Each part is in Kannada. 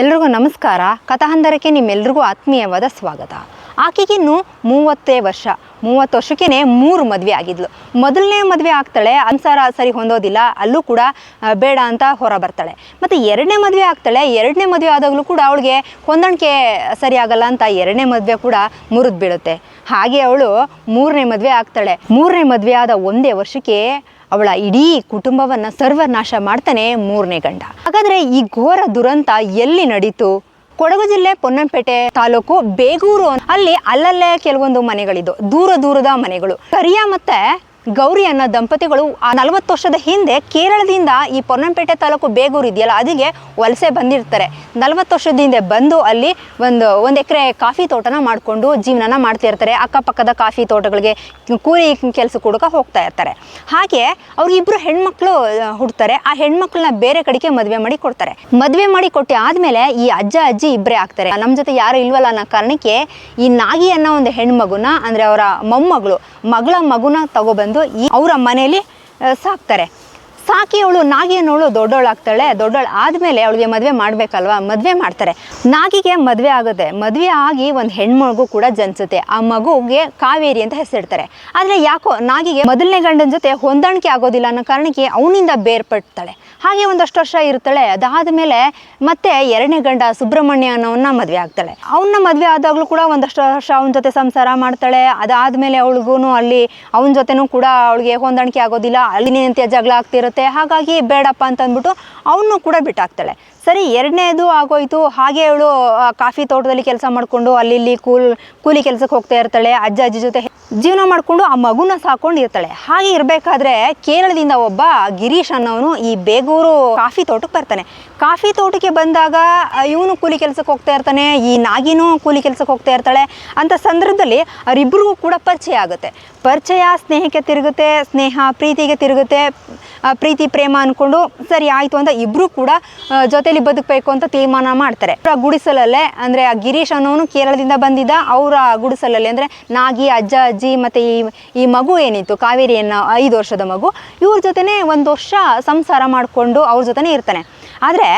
ಎಲ್ರಿಗೂ ನಮಸ್ಕಾರ. ಕಥಾಹಂದರಕ್ಕೆ ನಿಮ್ಮೆಲ್ರಿಗೂ ಆತ್ಮೀಯವಾದ ಸ್ವಾಗತ. ಆಕೆಗಿನ್ನು ಮೂವತ್ತೇ ವರ್ಷ. ಮೂವತ್ತು ವರ್ಷಕ್ಕೇ ಮೂರು ಮದುವೆ ಆಗಿದ್ಲು. ಮೊದಲನೇ ಮದುವೆ ಆಗ್ತಾಳೆ, ಅನ್ಸಾರ ಸರಿ ಹೊಂದೋದಿಲ್ಲ, ಅಲ್ಲೂ ಕೂಡ ಬೇಡ ಅಂತ ಹೊರ ಬರ್ತಾಳೆ ಮತ್ತು ಎರಡನೇ ಮದುವೆ ಆಗ್ತಾಳೆ, ಎರಡನೇ ಮದುವೆ ಆದಾಗಲೂ ಕೂಡ ಅವಳಿಗೆ ಹೊಂದಾಣಿಕೆ ಸರಿ ಅಂತ ಎರಡನೇ ಮದುವೆ ಕೂಡ ಮುರಿದು ಬೀಳುತ್ತೆ ಹಾಗೆ ಅವಳು ಮೂರನೇ ಮದುವೆ ಆಗ್ತಾಳೆ. ಮೂರನೇ ಮದುವೆ ಆದ ಒಂದೇ ವರ್ಷಕ್ಕೆ ಅವಳ ಇಡೀ ಕುಟುಂಬವನ್ನ ಸರ್ವನಾಶ ಮಾಡ್ತಾನೆ ಮೂರನೇ ಗಂಡ. ಹಾಗಾದ್ರೆ ಈ ಘೋರ ದುರಂತ ಎಲ್ಲಿ ನಡೀತು? ಕೊಡಗು ಜಿಲ್ಲೆ ಪೊನ್ನಂಪೇಟೆ ತಾಲೂಕು ಬೇಗೂರು ಅಲ್ಲಿ ಅಲ್ಲಲ್ಲೇ ಕೆಲವೊಂದು ಮನೆಗಳಿದ್ದು, ದೂರ ದೂರದ ಮನೆಗಳು. ಕರಿಯ ಮತ್ತೆ ಗೌರಿ ಅನ್ನೋ ದಂಪತಿಗಳು ಆ ನಲವತ್ತು ವರ್ಷದ ಹಿಂದೆ ಕೇರಳದಿಂದ ಈ ಪೊನ್ನಂಪೇಟೆ ತಾಲೂಕು ಬೇಗೂರು ಇದೆಯಲ್ಲ, ಅದಿಗೆ ವಲಸೆ ಬಂದಿರ್ತಾರೆ. ನಲವತ್ತು ವರ್ಷದ ಹಿಂದೆ ಬಂದು ಅಲ್ಲಿ ಒಂದು ಒಂದು ಎಕರೆ ಕಾಫಿ ತೋಟನ ಮಾಡಿಕೊಂಡು ಜೀವನನ ಮಾಡ್ತಾ ಇರ್ತಾರೆ. ಅಕ್ಕಪಕ್ಕದ ಕಾಫಿ ತೋಟಗಳಿಗೆ ಕೂಲಿ ಕೆಲಸ ಕೊಡಕ ಹೋಗ್ತಾ ಇರ್ತಾರೆ. ಹಾಗೆ ಅವ್ರಿಗಿಬ್ರು ಹೆಣ್ಮಕ್ಳು ಹುಡ್ತಾರೆ. ಆ ಹೆಣ್ಮಕ್ಳನ್ನ ಬೇರೆ ಕಡೆಗೆ ಮದುವೆ ಮಾಡಿ ಕೊಡ್ತಾರೆ. ಮದುವೆ ಮಾಡಿ ಕೊಟ್ಟು ಆದಮೇಲೆ ಈ ಅಜ್ಜ, ಅಜ್ಜಿ ಇಬ್ಬರೇ ಆಗ್ತಾರೆ. ನಮ್ಮ ಜೊತೆ ಯಾರು ಇಲ್ವಲ್ಲ ಅನ್ನೋ ಕಾರಣಕ್ಕೆ ಈ ನಾಗಿ ಅನ್ನೋ ಒಂದು ಹೆಣ್ಮಗುನ, ಅಂದ್ರೆ ಅವರ ಮೊಮ್ಮಗಳು, ಮಗಳ ಮಗುನ ತಗೊಬಂದು ಈ ಅವರ ಮನೆಯಲ್ಲಿ ಸಾಕ್ತಾರೆ. ಸಾಕಿ ಅವಳು ನಾಗಿ ಅನ್ನೋಳು ದೊಡ್ಡವಳಾಗ್ತಾಳೆ. ದೊಡ್ಡವಳು ಆದಮೇಲೆ ಅವಳಿಗೆ ಮದುವೆ ಮಾಡಬೇಕಲ್ವಾ? ಮದುವೆ ಮಾಡ್ತಾರೆ. ನಾಗಿಗೆ ಮದುವೆ ಆಗುತ್ತೆ. ಮದುವೆ ಆಗಿ ಒಂದು ಹೆಣ್ಮಗು ಕೂಡ ಜನಿಸುತ್ತೆ. ಆ ಮಗುಗೆ ಕಾವೇರಿ ಅಂತ ಹೆಸರಿಡ್ತಾರೆ. ಆದರೆ ಯಾಕೋ ನಾಗಿಗೆ ಮೊದಲನೇ ಗಂಡನ ಜೊತೆ ಹೊಂದಾಣಿಕೆ ಆಗೋದಿಲ್ಲ ಅನ್ನೋ ಕಾರಣಕ್ಕೆ ಅವನಿಂದ ಬೇರ್ಪಡ್ತಾಳೆ. ಹಾಗೆ ಒಂದಷ್ಟು ವರ್ಷ ಇರ್ತಾಳೆ ಅದಾದ ಮೇಲೆ ಮತ್ತೆ ಎರಡನೇ ಗಂಡ ಸುಬ್ರಹ್ಮಣ್ಯ ಅನ್ನೋನ್ನ ಮದುವೆ ಆಗ್ತಾಳೆ. ಅವನ್ನ ಮದುವೆ ಆದಾಗಲೂ ಕೂಡ ಒಂದಷ್ಟು ವರ್ಷ ಅವನ ಜೊತೆ ಸಂಸಾರ ಮಾಡ್ತಾಳೆ. ಅದಾದಮೇಲೆ ಅವಳಿಗೂ ಅಲ್ಲಿ ಅವನ ಜೊತೆನೂ ಕೂಡ ಅವಳಿಗೆ ಹೊಂದಾಣಿಕೆ ಆಗೋದಿಲ್ಲ. ಅಲ್ಲಿನಂತೆ ಜಗಳ ಆಗ್ತಿರುತ್ತೆ. ಹಾಗಾಗಿ ಬೇಡಪ್ಪ ಅಂತ ಅಂದ್ಬಿಟ್ಟು ಅವನು ಕೂಡ ಬಿಟ್ಟಾಕ್ತಾಳೆ. ಸರಿ ಎರಡನೇದು ಆಗೋಯ್ತು. ಹಾಗೆ ಅವಳು ಕಾಫಿ ತೋಟದಲ್ಲಿ ಕೆಲಸ ಮಾಡಿಕೊಂಡು ಅಲ್ಲಿ ಇಲ್ಲಿ ಕೂಲ್ ಕೂಲಿ ಕೆಲಸಕ್ಕೆ ಹೋಗ್ತಾ ಇರ್ತಾಳೆ. ಅಜ್ಜ ಅಜ್ಜಿ ಜೊತೆ ಜೀವನ ಮಾಡಿಕೊಂಡು ಆ ಮಗುನ ಸಾಕೊಂಡು ಇರ್ತಾಳೆ. ಹಾಗೆ ಇರಬೇಕಾದ್ರೆ ಕೇರಳದಿಂದ ಒಬ್ಬ ಗಿರೀಶ್ ಅನ್ನೋನು ಈ ಬೇಗೂರು ಕಾಫಿ ತೋಟಕ್ಕೆ ಬರ್ತಾನೆ. ಕಾಫಿ ತೋಟಕ್ಕೆ ಬಂದಾಗ ಇವನು ಕೂಲಿ ಕೆಲಸಕ್ಕೆ ಹೋಗ್ತಾ ಇರ್ತಾನೆ ಈ ನಾಗಿನೂ ಕೂಲಿ ಕೆಲಸಕ್ಕೆ ಹೋಗ್ತಾ ಇರ್ತಾಳೆ. ಅಂತ ಸಂದರ್ಭದಲ್ಲಿ ಅವರಿಬ್ಬರಿಗೂ ಕೂಡ ಪರಿಚಯ ಆಗುತ್ತೆ. ಪರಿಚಯ ಸ್ನೇಹಕ್ಕೆ ತಿರುಗುತ್ತೆ ಸ್ನೇಹ ಪ್ರೀತಿಗೆ ತಿರುಗುತ್ತೆ ಪ್ರೀತಿ ಪ್ರೇಮ ಅಂದ್ಕೊಂಡು ಸರಿ ಆಯಿತು ಅಂತ ಇಬ್ಬರೂ ಕೂಡ ಆ, ಜೊತೆಲಿ ಬದುಕಬೇಕು ಅಂತ ತೀರ್ಮಾನ ಮಾಡ್ತಾರೆ. ಆ ಗುಡಿಸಲಲ್ಲೇ, ಅಂದರೆ ಆ ಗಿರೀಶ್ ಅನ್ನೋನು ಕೇರಳದಿಂದ ಬಂದಿದ್ದ, ಅವರ ಗುಡಿಸಲಲ್ಲಿ, ಅಂದರೆ ನಾಗಿ, ಅಜ್ಜ, ಅಜ್ಜಿ ಮತ್ತು ಈ ಈ ಮಗು ಏನಿತ್ತು, ಕಾವೇರಿಯನ್ನ, ಐದು ವರ್ಷದ ಮಗು, ಇವ್ರ ಜೊತೆನೇ ಒಂದು ವರ್ಷ ಸಂಸಾರ ಮಾಡಿಕೊಂಡು ಅವ್ರ ಜೊತೆನೆ ಇರ್ತಾನೆ. ಆದರೆ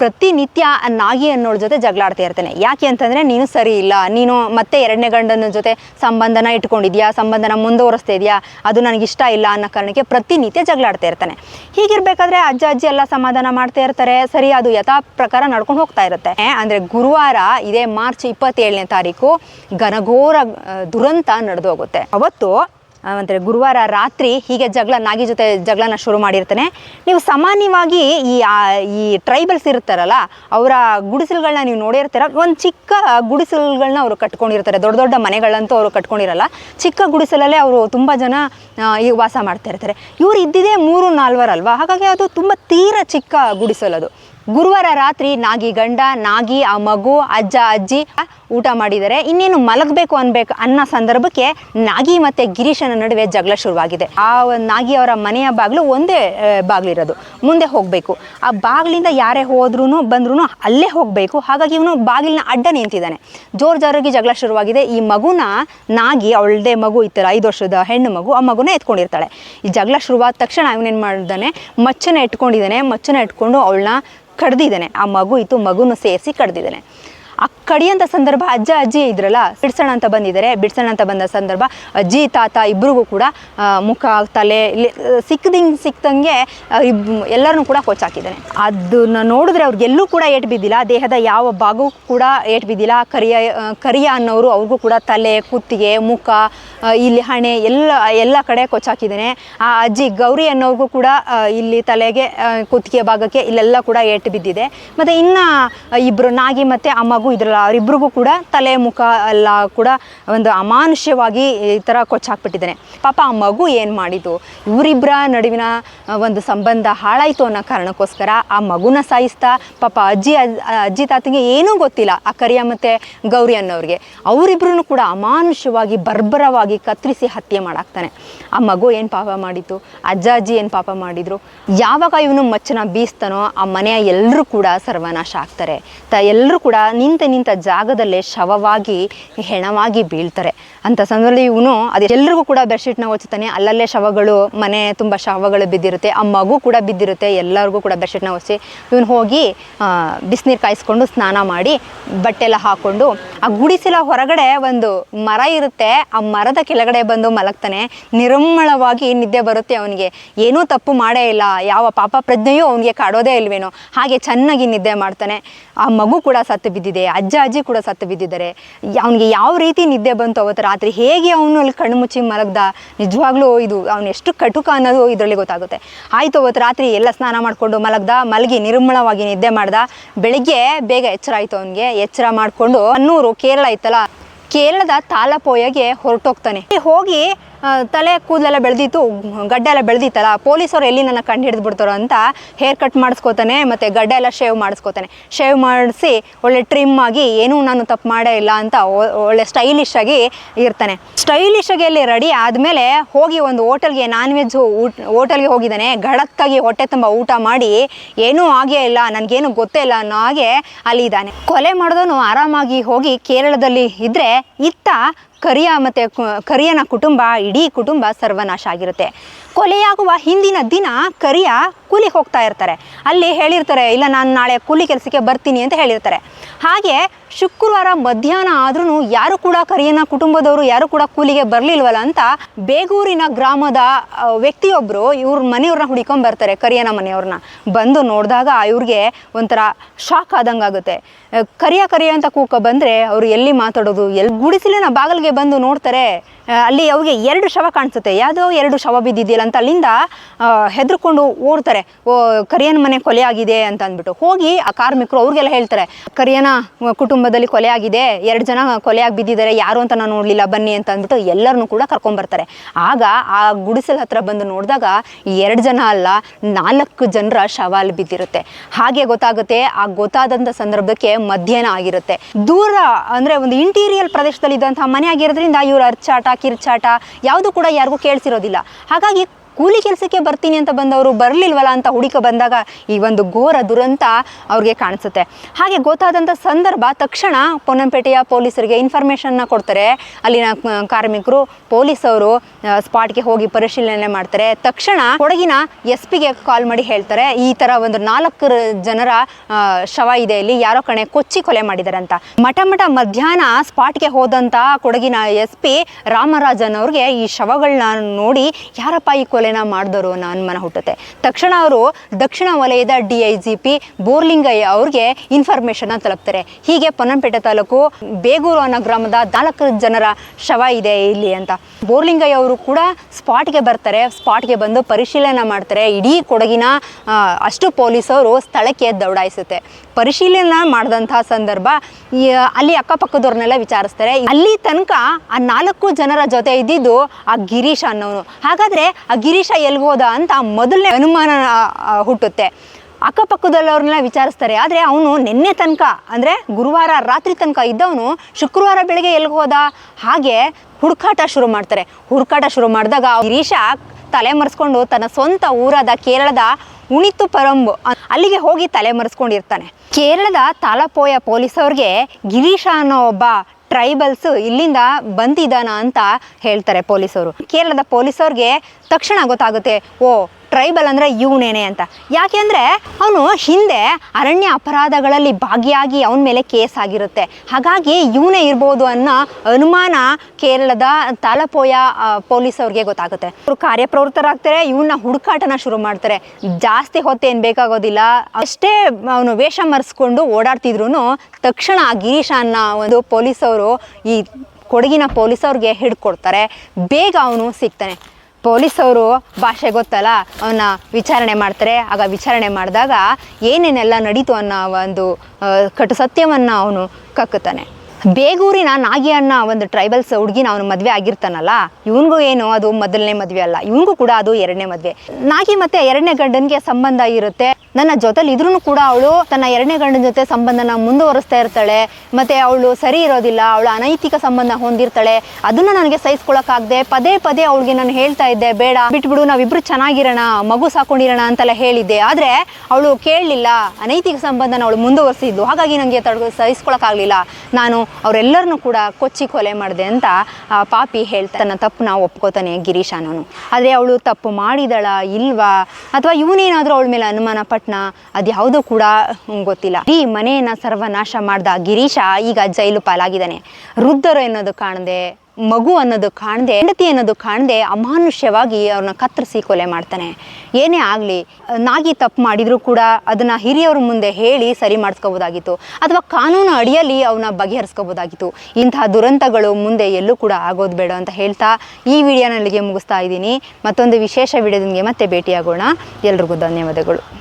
ಪ್ರತಿನಿತ್ಯ ಆ ನಾಗಿ ಅನ್ನೋಳ ಜೊತೆ ಜಗಳಾಡ್ತಾ ಇರ್ತಾನೆ. ಯಾಕೆ ಅಂತಂದರೆ ನೀನು ಸರಿ ಇಲ್ಲ, ನೀನು ಮತ್ತೆ ಎರಡನೇ ಗಂಡನ ಜೊತೆ ಸಂಬಂಧನ ಇಟ್ಕೊಂಡಿದ್ಯಾ, ಸಂಬಂಧನ ಮುಂದುವರಿಸ್ತಾ ಇದೆಯಾ, ಅದು ಇಷ್ಟ ಇಲ್ಲ ಅನ್ನೋ ಕಾರಣಕ್ಕೆ ಪ್ರತಿನಿತ್ಯ ಜಗಳಾಡ್ತಾ ಇರ್ತಾನೆ. ಹೀಗಿರಬೇಕಾದ್ರೆ ಅಜ್ಜ, ಅಜ್ಜಿ ಎಲ್ಲ ಸಮಾಧಾನ ಮಾಡ್ತಾ ಇರ್ತಾರೆ. ಸರಿ, ಅದು ಯಥಾ ಪ್ರಕಾರ ನಡ್ಕೊಂಡು ಹೋಗ್ತಾ ಇರುತ್ತೆ. ಅಂದರೆ ಗುರುವಾರ ಇದೇ ಮಾರ್ಚ್ ಇಪ್ಪತ್ತೇಳನೇ ತಾರೀಕು ಘನಘೋರ, ದುರಂತ ನಡೆದು ಹೋಗುತ್ತೆ. ಅವತ್ತು ಅಂದರೆ ಗುರುವಾರ ರಾತ್ರಿ ಹೀಗೆ ಜಗಳ, ನಾಗಿ ಜೊತೆ ಜಗಳನ ಶುರು ಮಾಡಿರ್ತಾನೆ. ನೀವು ಸಾಮಾನ್ಯವಾಗಿ ಈ ಈ ಟ್ರೈಬಲ್ಸ್ ಇರ್ತಾರಲ್ಲ, ಅವರ ಗುಡಿಸಲುಗಳನ್ನ ನೀವು ನೋಡಿರ್ತೀರ? ಒಂದು ಚಿಕ್ಕ ಗುಡಿಸಲುಗಳನ್ನ ಅವರು ಕಟ್ಕೊಂಡಿರ್ತಾರೆ. ದೊಡ್ಡ ದೊಡ್ಡ ಮನೆಗಳಂತೂ ಅವರು ಕಟ್ಕೊಂಡಿರಲ್ಲ. ಚಿಕ್ಕ ಗುಡಿಸಲಲ್ಲೇ ಅವರು ತುಂಬ ಜನ ಈ ವಾಸ ಮಾಡ್ತಾ ಇರ್ತಾರೆ. ಇವ್ರು ಇದ್ದಿದೆ ಮೂರು ನಾಲ್ವರಲ್ವಾ? ಹಾಗಾಗಿ ಅದು ತುಂಬ ತೀರ ಚಿಕ್ಕ ಗುಡಿಸಲದು. ಗುರುವಾರ ರಾತ್ರಿ ನಾಗಿ ಗಂಡ, ನಾಗಿ, ಆ ಮಗು, ಅಜ್ಜ, ಅಜ್ಜಿ ಊಟ ಮಾಡಿದ್ದಾರೆ ಇನ್ನೇನು ಮಲಗಬೇಕು ಅನ್ಬೇಕು ಅನ್ನೋ ಸಂದರ್ಭಕ್ಕೆ ನಾಗಿ ಮತ್ತೆ ಗಿರೀಶನ ನಡುವೆ ಜಗಳ ಶುರುವಾಗಿದೆ. ಆ ನಾಗಿ ಅವರ ಮನೆಯ ಬಾಗಿಲು ಒಂದೇ ಬಾಗಿಲಿರೋದು. ಮುಂದೆ ಹೋಗಬೇಕು. ಆ ಬಾಗಿಲಿಂದ ಯಾರೇ ಹೋದ್ರೂ ಬಂದ್ರೂ ಅಲ್ಲೇ ಹೋಗಬೇಕು. ಹಾಗಾಗಿ ಇವನು ಬಾಗಿಲಿನ ಅಡ್ಡ ನಿಂತಿದ್ದಾನೆ. ಜೋರು ಜೋರಾಗಿ ಜಗಳ ಶುರುವಾಗಿದೆ. ಈ ಮಗುನ ನಾಗಿ, ಅವಳದೇ ಮಗು ಇತ್ತಲ್ಲ ಐದು ವರ್ಷದ ಹೆಣ್ಣು ಮಗು, ಆ ಮಗುನ ಎತ್ಕೊಂಡಿರ್ತಾಳೆ. ಈ ಜಗಳ ಶುರುವಾದ ತಕ್ಷಣ ಇವನೇನು ಮಾಡಿದ್ದಾನೆ ಮಚ್ಚನ ಇಟ್ಕೊಂಡಿದ್ದಾನೆ ಮಚ್ಚನ ಇಟ್ಕೊಂಡು ಅವಳನ್ನ ಕಡ್ದಿದ್ದಾನೆ. ಆ ಮಗು ಇತ್ತು ಮಗುನು ಸೇರಿಸಿ ಕಡ್ದಿದ್ದಾನೆ. ಆ ಸಂದರ್ಭ ಅಜ್ಜ ಅಜ್ಜಿ ಇದ್ರಲ್ಲ, ಬಿಡ್ಸೋಣ ಅಂತ ಬಂದಿದ್ದಾರೆ. ಬಿಡ್ಸೋಣ ಅಂತ ಬಂದ ಸಂದರ್ಭ ಅಜ್ಜಿ, ತಾತ ಇಬ್ಬರಿಗೂ ಕೂಡ ಮುಖ, ತಲೆ, ಇಲ್ಲಿ ಸಿಕ್ಕದಿಂಗ್ ಇಬ್ ಎಲ್ಲರನ್ನೂ ಕೂಡ ಕೊಚ್ಚಾಕಿದ್ದಾನೆ ಅದನ್ನ ನೋಡಿದ್ರೆ ಅವ್ರಿಗೆಲ್ಲೂ ಕೂಡ ಏಟ್ ಬಿದ್ದಿಲ್ಲ. ದೇಹದ ಯಾವ ಭಾಗವೂ ಕೂಡ ಏಟ್ ಬಿದ್ದಿಲ್ಲ. ಕರಿಯ ಕರಿಯ ಅನ್ನೋರು ಅವ್ರಿಗೂ ಕೂಡ ತಲೆ, ಕುತ್ತಿಗೆ, ಮುಖ ಇಲ್ಲಿ ಹಣೆ ಎಲ್ಲ ಎಲ್ಲ ಕಡೆ ಕೊಚ್ಚಾಕಿದ್ದಾನೆ ಆ ಅಜ್ಜಿ ಗೌರಿ ಅನ್ನೋರ್ಗೂ ಕೂಡ ಇಲ್ಲಿ ತಲೆಗೆ ಕುತ್ತಿಗೆ ಭಾಗಕ್ಕೆ ಇಲ್ಲೆಲ್ಲ ಕೂಡ ಏಟು ಬಿದ್ದಿದೆ. ಮತ್ತು ಇನ್ನು ಇಬ್ಬರು ನಾಗಿ ಮತ್ತು ಆ ಇದ್ರಲ್ಲ ಅವರಿಬ್ಬರಿಗೂ ಕೂಡ ತಲೆ, ಮುಖ ಎಲ್ಲ ಕೂಡ ಒಂದು ಅಮಾನುಷ್ಯವಾಗಿ ಈ ಥರ ಕೊಚ್ಚಾಕ್ಬಿಟ್ಟಿದ್ದಾನೆ. ಪಾಪ ಆ ಮಗು ಏನು ಮಾಡಿತು ಇವರಿಬ್ಬರ ನಡುವಿನ ಒಂದು ಸಂಬಂಧ ಹಾಳಾಯಿತು ಅನ್ನೋ ಕಾರಣಕ್ಕೋಸ್ಕರ ಆ ಮಗುನ ಸಾಯಿಸ್ತಾ, ಪಾಪ ಅಜ್ಜಿ, ಅಜ್- ಅಜ್ಜಿ ತಾತಿಗೆ ಏನೂ ಗೊತ್ತಿಲ್ಲ, ಆ ಕರಿಯ ಮತ್ತು ಗೌರಿ ಅನ್ನೋರಿಗೆ. ಅವರಿಬ್ಬರೂ ಕೂಡ ಅಮಾನುಷ್ಯವಾಗಿ, ಬರ್ಬರವಾಗಿ ಕತ್ತರಿಸಿ ಹತ್ಯೆ ಮಾಡಾಕ್ತಾನೆ. ಆ ಮಗು ಏನು ಪಾಪ ಮಾಡಿತು ಅಜ್ಜ, ಅಜ್ಜಿ ಏನು ಪಾಪ ಮಾಡಿದರು? ಯಾವಾಗ ಇವನು ಮಚ್ಚನ ಬೀಸ್ತಾನೋ, ಆ ಮನೆಯ ಎಲ್ಲರೂ ಕೂಡ ಸರ್ವನಾಶ ಆಗ್ತಾರೆ. ತ ಎಲ್ಲರೂ ಕೂಡ ನಿಂತ ಎದ್ದೆದ್ದಂತೆ ನಿಂತ ಜಾಗದಲ್ಲೇ ಶವವಾಗಿ, ಹೆಣವಾಗಿ ಬೀಳ್ತಾರೆ. ಅಂತ ಸಂದರ್ಭದಲ್ಲಿ ಇವನು ಅದು ಎಲ್ರಿಗೂ ಕೂಡ ಬೆಡ್ಶೀಟ್ನ ಒಚ್ಚುತ್ತಾನೆ ಅಲ್ಲಲ್ಲೇ ಶವಗಳು, ಮನೆ ತುಂಬ ಶವಗಳು ಬಿದ್ದಿರುತ್ತೆ. ಆ ಮಗು ಕೂಡ ಬಿದ್ದಿರುತ್ತೆ. ಎಲ್ಲರಿಗೂ ಕೂಡ ಬೆಡ್ಶೀಟ್ನ ಒಚ್ಚಿ ಇವನು ಹೋಗಿ ಬಿಸಿನೀರು ಕಾಯಿಸ್ಕೊಂಡು ಸ್ನಾನ ಮಾಡಿ ಬಟ್ಟೆ ಎಲ್ಲ ಹಾಕ್ಕೊಂಡು ಆ ಗುಡಿಸಲ ಹೊರಗಡೆ ಒಂದು ಮರ ಇರುತ್ತೆ. ಆ ಮರದ ಕೆಳಗಡೆ ಬಂದು ಮಲಗ್ತಾನೆ. ನಿರ್ಮಳವಾಗಿ ನಿದ್ದೆ ಬರುತ್ತೆ ಅವನಿಗೆ. ಏನೂ ತಪ್ಪು ಮಾಡೇ ಇಲ್ಲ. ಯಾವ ಪಾಪ ಪ್ರಜ್ಞೆಯೂ ಅವನಿಗೆ ಕಾಡೋದೇ ಇಲ್ವೇನೋ. ಹಾಗೆ ಚೆನ್ನಾಗಿ ನಿದ್ದೆ ಮಾಡ್ತಾನೆ. ಆ ಮಗು ಕೂಡ ಸತ್ತು ಬಿದ್ದಿದೆ. ಅಜ್ಜ ಅಜ್ಜಿ ಕೂಡ ಸತ್ತು ಬಿದ್ದಿದ್ದಾರೆ. ಅವನಿಗೆ ಯಾವ ರೀತಿ ನಿದ್ದೆ ಬಂತು ಅವತ್ತು ರಾತ್ರಿ ಹೇಗೆ ಅವನು ಅಲ್ಲಿ ಕಣ್ಣು ಮುಚ್ಚಿ ಮಲಗ್ದ, ನಿಜವಾಗ್ಲೂ ಇದು ಅವನು ಎಷ್ಟು ಕಟುಕ ಅನ್ನೋದು ಇದರಲ್ಲಿ ಗೊತ್ತಾಗುತ್ತೆ. ಆಯಿತು, ಅವತ್ತು ರಾತ್ರಿ ಎಲ್ಲ ಸ್ನಾನ ಮಾಡಿಕೊಂಡು ಮಲಗ್ದ, ಮಲಗಿ ನಿರ್ಮಳವಾಗಿ ನಿದ್ದೆ ಮಾಡ್ದ, ಬೆಳಿಗ್ಗೆ ಬೇಗ ಎಚ್ಚರ ಆಯಿತು ಅವನಿಗೆ. ಎಚ್ಚರ ಮಾಡಿಕೊಂಡು ಅನ್ನೂರು ಕೇರಳ ಇತ್ತಲ್ಲ, ಕೇರಳದ ತಾಲಪೋಯಗೆ ಹೊರಟೋಗ್ತಾನೆ. ಹೋಗಿ ತಲೆ ಕೂದಲೆಲ್ಲ ಬೆಳೆದಿತ್ತು, ಗಡ್ಡೆ ಎಲ್ಲ ಬೆಳೆದಿತ್ತಲ್ಲ ಪೊಲೀಸರು ಎಲ್ಲಿ ನನ್ನ ಕಂಡು ಹಿಡಿದು ಬಿಡ್ತಾರೋ ಅಂತ ಹೇರ್ ಕಟ್ ಮಾಡಿಸ್ಕೋತಾನೆ, ಮತ್ತು ಗಡ್ಡೆ ಎಲ್ಲ ಶೇವ್ ಮಾಡಿಸ್ಕೋತಾನೆ. ಶೇವ್ ಮಾಡಿಸಿ ಒಳ್ಳೆ ಟ್ರಿಮ್ ಆಗಿ, ಏನೂ ನಾನು ತಪ್ಪು ಮಾಡೇ ಇಲ್ಲ ಅಂತ ಒಳ್ಳೆ ಸ್ಟೈಲಿಶ್ ಆಗಿ ಇರ್ತಾನೆ. ಸ್ಟೈಲಿಶ್ ಆಗಿ ಅಲ್ಲಿ ರೆಡಿ ಆದಮೇಲೆ ಹೋಗಿ ಒಂದು ಹೋಟೆಲ್ಗೆ ನಾನ್ ವೆಜ್ ಊಟ ಹೋಟೆಲ್ಗೆ ಹೋಗಿದ್ದಾನೆ. ಗಡತ್ತಾಗಿ ಹೊಟ್ಟೆ ತುಂಬ ಊಟ ಮಾಡಿ, ಏನೂ ಆಗೇ ಇಲ್ಲ, ನನಗೇನು ಗೊತ್ತೇ ಇಲ್ಲ ಅನ್ನೋ ಹಾಗೆ ಅಲ್ಲಿ ಇದ್ದಾನೆ ಕೊಲೆ ಮಾಡಿದವನು ಆರಾಮಾಗಿ ಹೋಗಿ ಕೇರಳದಲ್ಲಿ ಇದ್ದರೆ ಇತ್ತ ಕರಿಯ ಮತ್ತು ಕರಿಯನ ಕುಟುಂಬ, ಇಡೀ ಕುಟುಂಬ ಸರ್ವನಾಶ ಆಗಿರುತ್ತೆ. ಕೊಲೆಯಾಗುವ ಹಿಂದಿನ ದಿನ ಕರಿಯ ಕೂಲಿ ಹೋಗ್ತಾ ಇರ್ತಾರೆ. ಅಲ್ಲಿ ಹೇಳಿರ್ತಾರೆ, ಇಲ್ಲ, ನಾನು ನಾಳೆ ಕೂಲಿ ಕೆಲಸಕ್ಕೆ ಬರ್ತೀನಿ ಅಂತ ಹೇಳಿರ್ತಾರೆ. ಹಾಗೆ ಶುಕ್ರವಾರ ಮಧ್ಯಾಹ್ನ ಆದ್ರೂ ಯಾರು ಕೂಡ ಕರಿಯನ ಕುಟುಂಬದವರು ಯಾರು ಕೂಡ ಕೂಲಿಗೆ ಬರಲಿಲ್ವಲ್ಲ ಅಂತ ಬೇಗೂರಿನ ಗ್ರಾಮದ ವ್ಯಕ್ತಿಯೊಬ್ಬರು ಇವ್ರ ಮನೆಯವ್ರನ್ನ ಹುಡಿಕೊಂಡ್ ಬರ್ತಾರೆ, ಕರಿಯನ ಮನೆಯವ್ರನ್ನ ಬಂದು ನೋಡಿದಾಗ ಇವ್ರಿಗೆ ಒಂಥರ ಶಾಕ್ ಆದಂಗಾಗುತ್ತೆ. ಕರಿಯ ಕರಿಯ ಅಂತ ಕೂಕ ಬಂದರೆ ಅವರು ಎಲ್ಲಿ ಮಾತಾಡೋದು? ಎಲ್ಲಿ ಗುಡಿಸಲಿನ ಬಾಗಿಲಿಗೆ ಬಂದು ನೋಡ್ತಾರೆ ಅಲ್ಲಿ ಅವ್ರಿಗೆ ಎರಡು ಶವ ಕಾಣಿಸುತ್ತೆ. ಯಾವುದೋ ಎರಡು ಶವ ಬಿದ್ದಿದೆಯಲ್ಲ ಅಂತ ಅಲ್ಲಿಂದ ಹೆದರ್ಕೊಂಡು ಓಡ್ತಾರೆ. ಓ, ಕರಿಯನ ಮನೆ ಕೊಲೆ ಆಗಿದೆ ಅಂತ ಅಂದ್ಬಿಟ್ಟು. ಹೋಗಿ ಆ ಕಾರ್ಮಿಕರು ಅವ್ರಿಗೆಲ್ಲ ಹೇಳ್ತಾರೆ, ಕರಿಯನ ಕುಟುಂಬದಲ್ಲಿ ಕೊಲೆ ಆಗಿದೆ, ಎರಡು ಜನ ಕೊಲೆ ಆಗಿ ಬಿದ್ದಿದ್ದಾರೆ, ಯಾರು ಅಂತ ನಾನು ನೋಡಲಿಲ್ಲ, ಬನ್ನಿ ಅಂತ ಅಂದ್ಬಿಟ್ಟು ಎಲ್ಲರನ್ನೂ ಕೂಡ ಕರ್ಕೊಂಬರ್ತಾರೆ. ಆಗ ಆ ಗುಡಿಸಲ ಹತ್ರ ಬಂದು ನೋಡಿದಾಗ ಎರಡು ಜನ ಅಲ್ಲ, ನಾಲ್ಕು ಜನರ ಶವ ಅಲ್ಲಿ ಬಿದ್ದಿರುತ್ತೆ. ಹಾಗೆ ಗೊತ್ತಾಗುತ್ತೆ, ಆ ಗೊತ್ತಾದಂಥ ಸಂದರ್ಭಕ್ಕೆ ಮಧ್ಯಾಹ್ನ ಆಗಿರುತ್ತೆ. ದೂರ ಅಂದರೆ ಒಂದು ಇಂಟೀರಿಯಲ್ ಪ್ರದೇಶದಲ್ಲಿ ಇದ್ದಂತಹ ಮನೆ ಆಗಿರೋದ್ರಿಂದ ಇವ್ರ ಅರ್ಚಾಟ ಕಿರ್ಚಾಟ ಯಾವುದು ಕೂಡ ಯಾರಿಗೂ ಕೇಳಿಸಿರೋದಿಲ್ಲ. ಹಾಗಾಗಿ ಕೂಲಿ ಕೆಲಸಕ್ಕೆ ಬರ್ತೀನಿ ಅಂತ ಬಂದವರು ಬರಲಿಲ್ವಲ್ಲ ಅಂತ ಹುಡುಕ ಬಂದಾಗ ಈ ಒಂದು ಘೋರ ದುರಂತ ಅವ್ರಿಗೆ ಕಾಣಿಸುತ್ತೆ. ಹಾಗೆ ಗೊತ್ತಾದಂಥ ಸಂದರ್ಭ ತಕ್ಷಣ ಪೊನ್ನಂಪೇಟೆಯ ಪೊಲೀಸರಿಗೆ ಇನ್ಫಾರ್ಮೇಷನ್ನ ಕೊಡ್ತಾರೆ. ಅಲ್ಲಿನ ಕಾರ್ಮಿಕರು ಪೊಲೀಸವರು ಸ್ಪಾಟ್ಗೆ ಹೋಗಿ ಪರಿಶೀಲನೆ ಮಾಡ್ತಾರೆ. ತಕ್ಷಣ ಕೊಡಗಿನ ಎಸ್ ಪಿಗೆ ಕಾಲ್ ಮಾಡಿ ಹೇಳ್ತಾರೆ. ಈ ಥರ ಒಂದು ನಾಲ್ಕು ಜನರ ಶವ ಇದೆ ಇಲ್ಲಿ. ಯಾರೋ ಕಣೆ ಕೊಚ್ಚಿ ಕೊಲೆ ಮಾಡಿದ್ದಾರೆ ಅಂತ ಮಠ ಮಠ ಮಧ್ಯಾಹ್ನ ಸ್ಪಾಟ್ಗೆ ಹೋದಂಥ ಕೊಡಗಿನ ಎಸ್ ಪಿ ರಾಮರಾಜನ್ ಅವ್ರಿಗೆ ಈ ಶವಗಳನ್ನ ನೋಡಿ, ಯಾರಪ್ಪ ಈ ಕೊಲೆನ ಮಾಡಿದವರು ಅನ್ನೋ ಅನುಮಾನ ಹುಟ್ಟುತ್ತೆ ತಕ್ಷಣ ಅವರು ದಕ್ಷಿಣ ವಲಯದ D I G P Borlingaiah ಅವ್ರಿಗೆ ಇನ್ಫಾರ್ಮೇಷನ್ನ ತಲುಪ್ತಾರೆ. ಹೀಗೆ ಪೊನ್ನಂಪೇಟೆ ತಾಲೂಕು ಬೇಗೂರು ಅನ್ನೋ ಗ್ರಾಮದ ನಾಲ್ಕು ಜನರ ಶವ ಇದೆ ಇಲ್ಲಿ ಅಂತ. ಬೋರ್ಲಿಂಗಯ್ಯ ಅವರು ಕೂಡ ಸ್ಪಾಟ್ಗೆ ಬರ್ತಾರೆ. ಸ್ಪಾಟ್ಗೆ ಬಂದು ಪರಿಶೀಲನೆ ಮಾಡ್ತಾರೆ. ಇಡೀ ಕೊಡಗಿನ ಅಷ್ಟು ಪೊಲೀಸರು ಸ್ಥಳಕ್ಕೆ ದೌಡಾಯಿಸುತ್ತೆ. ಪರಿಶೀಲನೆ ಮಾಡಿದಂಥ ಸಂದರ್ಭ ಅಲ್ಲಿ ಅಕ್ಕಪಕ್ಕದವ್ರನ್ನೆಲ್ಲ ವಿಚಾರಿಸ್ತಾರೆ. ಅಲ್ಲಿ ತನಕ ಆ ನಾಲ್ಕು ಜನರ ಜೊತೆ ಇದ್ದಿದ್ದು ಆ ಗಿರೀಶ್ ಅನ್ನೋನು. ಹಾಗಾದ್ರೆ ಆ ಗಿರೀಶ ಎಲ್ಗೋದ ಅಂತ ಮೊದಲನೇ ಅನುಮಾನ ಹುಟ್ಟುತ್ತೆ. ಅಕ್ಕಪಕ್ಕದಲ್ಲವ್ರನ್ನೆಲ್ಲ ವಿಚಾರಿಸ್ತಾರೆ. ಆದರೆ ಅವನು ನಿನ್ನೆ ತನಕ, ಅಂದರೆ ಗುರುವಾರ ರಾತ್ರಿ ತನಕ ಇದ್ದವನು ಶುಕ್ರವಾರ ಬೆಳಗ್ಗೆ ಎಲ್ಲಿಗೆ ಹೋದ? ಹಾಗೆ ಹುಡುಕಾಟ ಶುರು ಮಾಡ್ತಾರೆ. ಹುಡುಕಾಟ ಶುರು ಮಾಡಿದಾಗ ಗಿರೀಶ ತಲೆ ಮರೆಸ್ಕೊಂಡು ತನ್ನ ಸ್ವಂತ ಊರಾದ ಕೇರಳದ ಉಣಿತು ಪರಂಬು ಅಲ್ಲಿಗೆ ಹೋಗಿ ತಲೆ ಮರೆಸ್ಕೊಂಡಿರ್ತಾನೆ. ಕೇರಳದ ತಾಲಪೋಯ ಪೊಲೀಸವ್ರಿಗೆ ಗಿರೀಶ ಅನ್ನೋ ಒಬ್ಬ ಟ್ರೈಬಲ್ಸ್ ಇಲ್ಲಿಂದ ಬಂದಿದ್ದಾನ ಅಂತ ಹೇಳ್ತಾರೆ ಪೊಲೀಸರು. ಕೇರಳದ ಪೊಲೀಸವ್ರಿಗೆ ತಕ್ಷಣ ಗೊತ್ತಾಗುತ್ತೆ ಓ ಟ್ರೈಬಲ್ ಅಂದರೆ ಇವನೇನೆ ಅಂತ. ಯಾಕೆಂದರೆ ಅವನು ಹಿಂದೆ ಅರಣ್ಯ ಅಪರಾಧಗಳಲ್ಲಿ ಭಾಗಿಯಾಗಿ ಅವನ ಮೇಲೆ ಕೇಸ್ ಆಗಿರುತ್ತೆ. ಹಾಗಾಗಿ ಇವನೇ ಇರ್ಬೋದು ಅನ್ನೋ ಅನುಮಾನ ಕೇರಳದ ತಾಲಪೋಯ ಪೊಲೀಸ್ ಅವ್ರಿಗೆ ಗೊತ್ತಾಗುತ್ತೆ. ಅವರು ಕಾರ್ಯಪ್ರವೃತ್ತರಾಗ್ತಾರೆ ಇವನ್ನ ಹುಡುಕಾಟನ ಶುರು ಮಾಡ್ತಾರೆ. ಜಾಸ್ತಿ ಹೊತ್ತೇನು ಬೇಕಾಗೋದಿಲ್ಲ. ಅಷ್ಟೇ ಅವನು ವೇಷ ಮರೆಸ್ಕೊಂಡು ಓಡಾಡ್ತಿದ್ರು ತಕ್ಷಣ ಗಿರೀಶ ಅನ್ನೋ ಒಂದು ಪೊಲೀಸವರು ಈ ಕೊಡಗಿನ ಪೊಲೀಸವ್ರಿಗೆ ಹಿಡ್ಕೊಡ್ತಾರೆ. ಬೇಗ ಅವನು ಸಿಗ್ತಾನೆ. ಪೊಲೀಸವರು ಭಾಷೆ ಗೊತ್ತಲ್ಲ ಅವನ್ನ ವಿಚಾರಣೆ ಮಾಡ್ತಾರೆ. ಆಗ ವಿಚಾರಣೆ ಮಾಡಿದಾಗ ಏನೇನೆಲ್ಲ ನಡೀತು ಅನ್ನೋ ಒಂದು ಕಟು ಸತ್ಯವನ್ನು ಅವನು ಕಕ್ಕುತ್ತಾನೆ. ಬೇಗೂರಿನ ನಾಗಿ ಅಣ್ಣ ಒಂದು ಟ್ರೈಬಲ್ಸ್ ಹುಡುಗಿನ ಅವನು ಮದುವೆ ಆಗಿರ್ತಾನಲ್ಲ, ಇವನಿಗೂ ಏನು ಅದು ಮೊದಲನೇ ಮದುವೆ ಅಲ್ಲ, ಇವನಿಗೂ ಕೂಡ ಅದು ಎರಡನೇ ಮದುವೆ. ನಾಗಿ ಮತ್ತೆ ಎರಡನೇ ಗಂಡನಿಗೆ ಸಂಬಂಧ ಇರುತ್ತೆ. ನನ್ನ ಜೊತೆಲಿ ಇದ್ರೂ ಕೂಡ ಅವಳು ತನ್ನ ಎರಡನೇ ಗಂಡನ ಜೊತೆ ಸಂಬಂಧನ ಮುಂದುವರಿಸ್ತಾ ಇರ್ತಾಳೆ. ಮತ್ತೆ ಅವಳು ಸರಿ ಇರೋದಿಲ್ಲ, ಅವಳು ಅನೈತಿಕ ಸಂಬಂಧ ಹೊಂದಿರ್ತಾಳೆ. ಅದನ್ನ ನನಗೆ ಸಹಿಸ್ಕೊಳಕ್ಕಾಗದೆ ಪದೇ ಪದೇ ಅವಳಿಗೆ ನಾನು ಹೇಳ್ತಾ ಇದ್ದೆ, ಬೇಡ, ಬಿಟ್ಬಿಡು, ನಾವಿಬ್ರು ಚೆನ್ನಾಗಿರೋಣ, ಮಗು ಸಾಕೊಂಡಿರೋಣ ಅಂತೆಲ್ಲ ಹೇಳಿದ್ದೆ. ಆದ್ರೆ ಅವಳು ಕೇಳಲಿಲ್ಲ, ಅನೈತಿಕ ಸಂಬಂಧನ ಅವಳು ಮುಂದುವರಿಸಿದ್ಲು. ಹಾಗಾಗಿ ನನಗೆ ತಡ್ಕೊ ಸಹಿಸ್ಕೊಳಕ್ಕಾಗಲಿಲ್ಲ. ನಾನು ಅವರೆಲ್ಲರನ್ನೂ ಕೂಡ ಕೊಚ್ಚಿ ಕೊಲೆ ಮಾಡಿದೆ ಅಂತ ಆ ಪಾಪಿ ಹೇಳ್ತಾ ತನ್ನ ತಪ್ಪು ನಾವು ಒಪ್ಕೋತಾನೆ ಗಿರೀಶ್ ಅನ್ನೋನು. ಆದರೆ ಅವಳು ತಪ್ಪು ಮಾಡಿದಳ ಇಲ್ವಾ? ಅಥವಾ ಇವನೇನಾದರೂ ಅವಳ ಮೇಲೆ ಅನುಮಾನ ಪಟ್ನ? ಅದ್ಯಾವುದೂ ಕೂಡ ಹ್ಮ್, ಗೊತ್ತಿಲ್ಲ. ಈ ಮನೆಯನ್ನು ಸರ್ವನಾಶ ಮಾಡ್ದ ಗಿರೀಶ ಈಗ ಜೈಲು ಪಾಲಾಗಿದ್ದಾನೆ. ವೃದ್ಧರು ಎನ್ನೋದು ಕಾಣದೆ. ಮಗು ಅನ್ನೋದು ಕಾಣದೆ, ಹೆಂಡತಿ ಅನ್ನೋದು ಕಾಣದೆ ಅಮಾನುಷ್ಯವಾಗಿ ಅವ್ರನ್ನ ಕತ್ತರಿಸಿ ಕೊಲೆ ಮಾಡ್ತಾನೆ. ಏನೇ ಆಗಲಿ, ನಾಗಿ ತಪ್ಪು ಮಾಡಿದರೂ ಕೂಡ ಅದನ್ನು ಹಿರಿಯವ್ರ ಮುಂದೆ ಹೇಳಿ ಸರಿ ಮಾಡಿಸ್ಕೋಬೋದಾಗಿತ್ತು. ಅಥವಾ ಕಾನೂನು ಅಡಿಯಲ್ಲಿ ಅವನ್ನ ಬಗೆಹರಿಸ್ಕೋಬೋದಾಗಿತ್ತು. ಇಂತಹ ದುರಂತಗಳು ಮುಂದೆ ಎಲ್ಲೂ ಕೂಡ ಆಗೋದು ಬೇಡ ಅಂತ ಹೇಳ್ತಾ ಈ ವಿಡಿಯೋನಲ್ಲಿಗೆ ಮುಗಿಸ್ತಾ ಇದ್ದೀನಿ. ಮತ್ತೊಂದು ವಿಶೇಷ ವಿಡಿಯೋದೊಂದಿಗೆ ಮತ್ತೆ ಭೇಟಿಯಾಗೋಣ. ಎಲ್ರಿಗೂ ಧನ್ಯವಾದಗಳು.